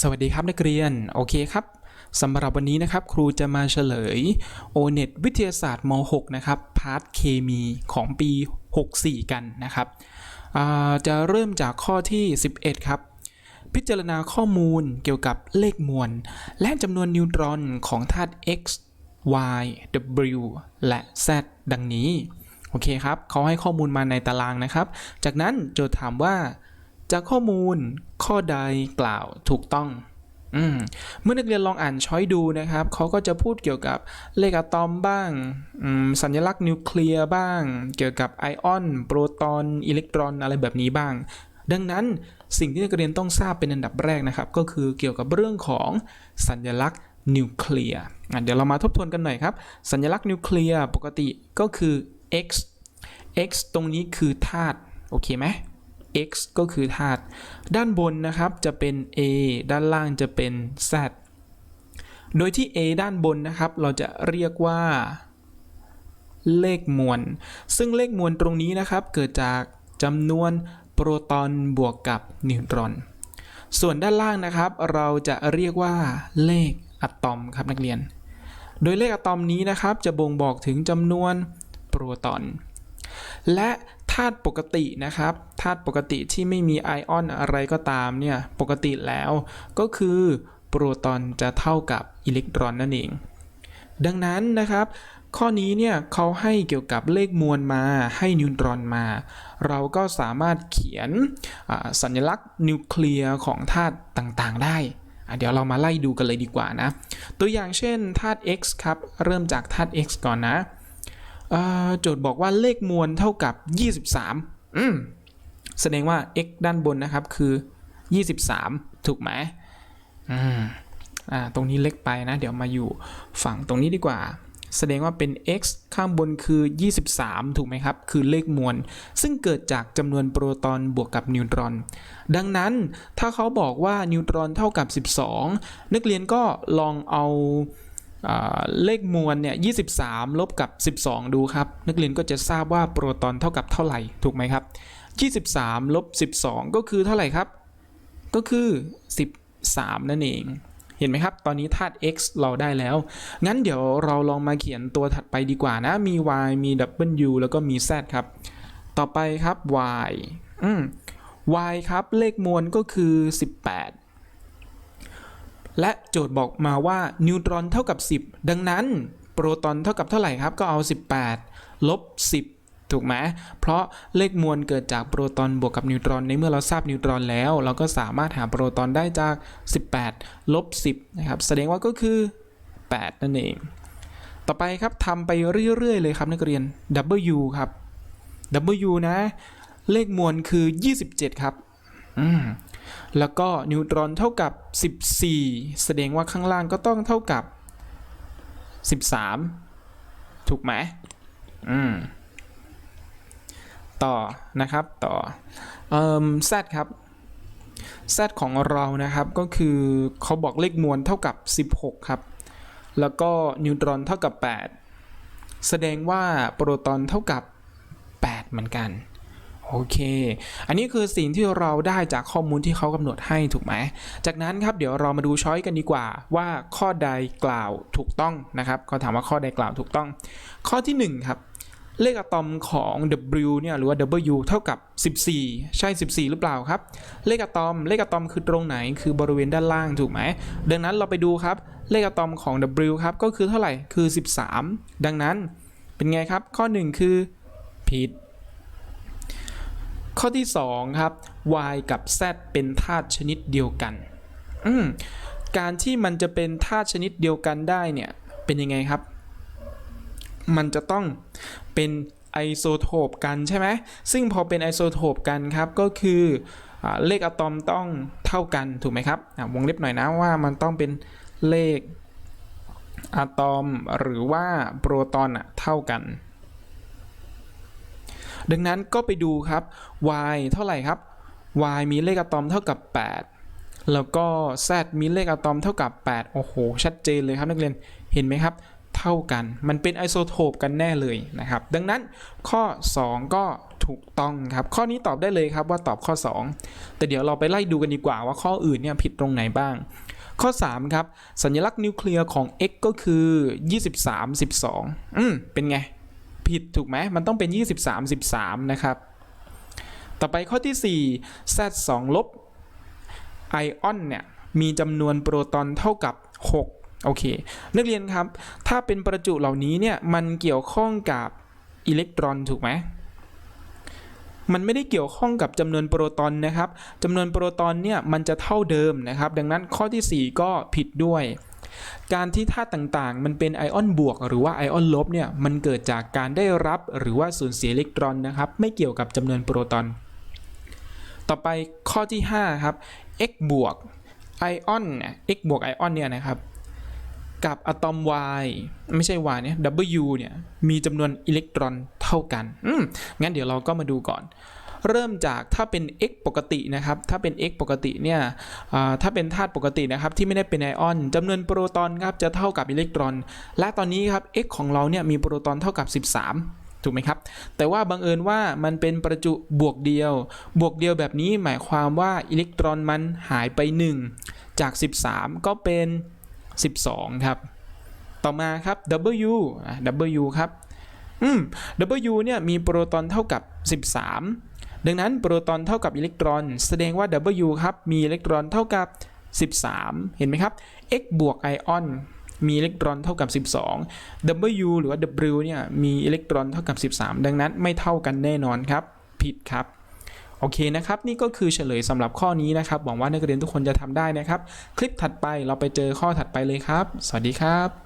สวัสดีครับนักเรียน โอเคครับสำหรับวันนี้นะครับครูจะมาเฉลย O-NET วิทยาศาสตร์ม .6 นะครับพาร์ทเคมีของปี 64 กันนะครับจะเริ่มจากข้อที่ 11 ครับ พิจารณาข้อมูลเกี่ยวกับเลขมวล และจำนวนนิวตรอนของธาตุ x y w และ z ดังนี้ โอเคครับเขาให้ข้อมูลมาในตารางนะครับ จากนั้นโจทย์ถามว่า จากข้อมูลข้อใดกล่าวถูกต้องอมเมื่อนักเรียนลองอ่านช้อยดูนะครับ เขาก็จะพูดเกี่ยวกับเลขอะตอมบ้าง สัญลักษณ์นิวเคลียร์บ้าง เกี่ยวกับไอออน โปรตอน อิเล็กตรอน อะไรแบบนี้บ้าง ดังนั้นสิ่งที่นักเรียนต้องทราบเป็นอันดับแรกนะครับ ก็คือเกี่ยวกับเรื่องของสัญลักษณ์นิวเคลียร์เดี๋ยวเรามาทบทวนกันหน่อยครับ สัญลักษณ์นิวเคลียร์ปกติก็คือ x x ตรงนี้คือธาตุ โอเคไหม x ก็คือธาตุด้านบนนะครับจะเป็น a ด้านล่างจะเป็น z โดยที่ a ด้านบนนะครับ เราจะเรียกว่า เลขมวล ซึ่งเลขมวลตรงนี้นะครับ เกิดจากจำนวนโปรตอนบวกกับนิวตรอน ส่วนด้านล่างนะครับ เราจะเรียกว่าเลขอะตอมครับนักเรียน โดยเลขอะตอมนี้นะครับ จะบ่งบอกถึงจำนวนโปรตอน และาตุปกตินะครับธาตุปกติที่ไม่มีไอออนอะไรก็ตามเนี่ยปกติแล้วก็คือโปรตอนจะเท่ากับอิเล็กตรอนนั่นเอง ดังนั้นนะครับ ข้อนี้เนี่ยเขาให้เกี่ยวกับเลขมวลมาให้นิวตรอนมา เราก็สามารถเขียนสัญลักษณ์นิวเคลียร์ของธาตุต่างๆ ได้เดี๋ยวเรามาไล่ดูกันเลยดีกว่านะ ตัวอย่างเช่นธาตุ x ครับ เริ่มจากธาตุ x ก่อนนะ โจทย์บอกว่าเลขมวลเท่ากับ 23 อืมแสดงว่า x ด้านบนนะครับคือ 23 ถูกไหมอืมอ่าตรงนี้เล็กไปนะ เดี๋ยวมาอยู่ฝั่งตรงนี้ดีกว่า แสดงว่าเป็น x ข้างบนคือ 23 ถูกไหมครับ คือเลขมวล ซึ่งเกิดจากจำนวนโปรตอนบวกกับนิวตรอน ดังนั้นถ้าเขาบอกว่านิวตรอนเท่ากับ 12 นักเรียนก็ลองเอาอ่า เลขมวลเนี่ย23 ลบกับ 12 ดูครับ นักเรียนก็จะทราบว่าโปรตอนเท่ากับเท่าไหร่ถูกไหมครับ 23 ลบ 12 ก็คือเท่าไหร่ครับ ก็คือ 13 นั่นเอง เห็นไหมครับ ตอนนี้ธาตุ x เราได้แล้ว งั้นเดี๋ยวเราลองมาเขียนตัวถัดไปดีกว่านะ มี y มี w แล้วก็มี z ครับ ต่อไปครับ y อืม y ครับ เลขมวลก็คือ 18 และโจทย์บอกมาว่านิวตรอนเท่ากับ 10 ดังนั้น โปรตอนเท่ากับเท่าไหร่ครับ ก็เอา 18 ลบ 10 ถูกไหม เพราะเลขมวลเกิดจากโปรตอนบวกกับนิวตรอน ในเมื่อเราทราบนิวตรอนแล้ว เราก็สามารถหาโปรตอนได้จาก 18 ลบ 10 นะครับ แสดงว่าก็คือ 8 นั่นเอง ต่อไปครับทำไปเรื่อยๆ เลยครับนักเรียน W ครับ W นะ เลขมวลคือ 27 ครับ อืม แล้วก็นิวตรอนเท่ากับ 14 แสดงว่าข้างล่างก็ต้องเท่ากับ 13 ถูกไหมอืมต่อนะครับต่อเอ่อ Z ครับ Z ของเรานะครับก็คือเขาบอกเลขมวลเท่ากับ 16 ครับ แล้วก็นิวตรอนเท่ากับ 8 แสดงว่าโปรตอนเท่ากับ 8 เหมือนกัน โอเค อันนี้คือสิ่งที่เราได้จากข้อมูลที่เขากำหนดให้ถูกไหม จากนั้นครับเดี๋ยวเรามาดูช้อยกันดีกว่า ว่าข้อใดกล่าวถูกต้องนะครับเขาถามว่าข้อใดกล่าวถูกต้อง ข้อที่1ครับเลขอะตอมของ W เนี่ยหรือว่า W เท่ากับ 14 ใช่ 14 หรือเปล่าครับ เลขอะตอม เลขอะตอมคือตรงไหน คือบริเวณด้านล่างถูกไหม ดังนั้นเราไปดูครับ เลขอะตอมของ W ครับ ก็คือเท่าไหร่ คือ 13 ดังนั้นเป็นไงครับ ข้อ 1 คือผิด ข้อที่ 2 ครับ y กับ z เป็นธาตุชนิดเดียวกัน การที่มันจะเป็นธาตุชนิดเดียวกันได้เนี่ย เป็นยังไงครับ มันจะต้องเป็นไอโซโทปกันใช่ไหม ซึ่งพอเป็นไอโซโทปกันครับ ก็คืออเลขอะตอมต้องเท่ากันถูกไหมครับ วงเล็บหน่อยนะว่ามันต้องเป็นเลขอะตอมหรือว่าโปรตอนเท่ากัน ดังนั้นก็ไปดูครับ y เท่าไหร่ครับ y มีเลขอะตอมเท่ากับ 8 แล้วก็ z มีเลขอะตอมเท่ากับ 8 โอ้โห ชัดเจนเลยครับนักเรียน เห็นไหมครับ เท่ากัน มันเป็นไอโซโทปกันแน่เลยนะครับ ดังนั้นข้อ 2 ก็ถูกต้องครับ ข้อนี้ตอบได้เลยครับว่าตอบข้อ 2 แต่เดี๋ยวเราไปไล่ดูกันดีกว่าว่าข้ออื่นเนี่ยผิดตรงไหนบ้าง ข้อ 3 ครับ สัญลักษณ์นิวเคลียร์ของ x ก็คือ 23 12 อืม เป็นไง ผิดถูกไหมมันต้องเป็น 23 13 นะครับ ต่อไปข้อที่ 4 z 2ลบไอออนเนี่ย มีจำนวนโปรตอนเท่ากับ 6 โอเค นักเรียนครับ ถ้าเป็นประจุเหล่านี้เนี่ย มันเกี่ยวข้องกับอิเล็กตรอนถูกไหมมันไม่ได้เกี่ยวข้องกับจำนวนโปรตอนนะครับจำนวนโปรตอนเนี่ยมันจะเท่าเดิมนะครับ ดังนั้นข้อทีสี่4 ก็ผิดด้วย การที่ธาตุต่างๆ มันเป็นไอออนบวก หรือว่าไอออนลบเนี่ยมันเกิดจากการได้รับหรือว่าสูญเสียอิเล็กตรอนนะครับ ไม่เกี่ยวกับจำนวนโปรตอน ต่อไปข้อที่ 5 ครับ x บวกไอออน x บวกไอออนเนี่ยนะครับกับอะตอม Y ไม่ใช่ Y เนี่ย W เนี่ย มีจำนวนอิเล็กตรอนเท่ากัน อืมงั้นเดี๋ยวเราก็มาดูก่อน เริ่มจากถ้าเป็น x ปกตินะครับ ถ้าเป็น x ปกติเนี่ยถ้าเป็นธาตุปกตินะครับที่ไม่ได้เป็นไอออนจำนวนโปรตอนครับจะเท่ากับอิเล็กตรอน และตอนนี้ครับ x ของเราเนี่ยมีโปรตอนเท่ากับ 13ถูกไหมครับ แต่ว่าบังเอิญว่ามันเป็นประจุบวกเดียว บวกเดียวแบบนี้หมายความว่าอิเล็กตรอนมันหายไป 1 จาก 13 ก็เป็น 12 ครับ ต่อมาครับ W W ครับ อืม W เนี่ยมีโปรตอนเท่ากับ 13 ดังนั้นโปรตอนเท่ากับอิเล็กตรอน แสดงว่า W ครับ มีอิเล็กตรอนเท่ากับ 13 เห็นไหมครับ X บวกไอออนมีอิเล็กตรอนเท่ากับ 12 W หรือว่า W เนี่ยมีอิเล็กตรอนเท่ากับ 13 ดังนั้นไม่เท่ากันแน่นอนครับ ผิดครับ โอเคนะครับ นี่ก็คือเฉลยสำหรับข้อนี้นะครับ หวังว่านักเรียนทุกคนจะทำได้นะครับ คลิปถัดไปเราไปเจอข้อถัดไปเลยครับ สวัสดีครับ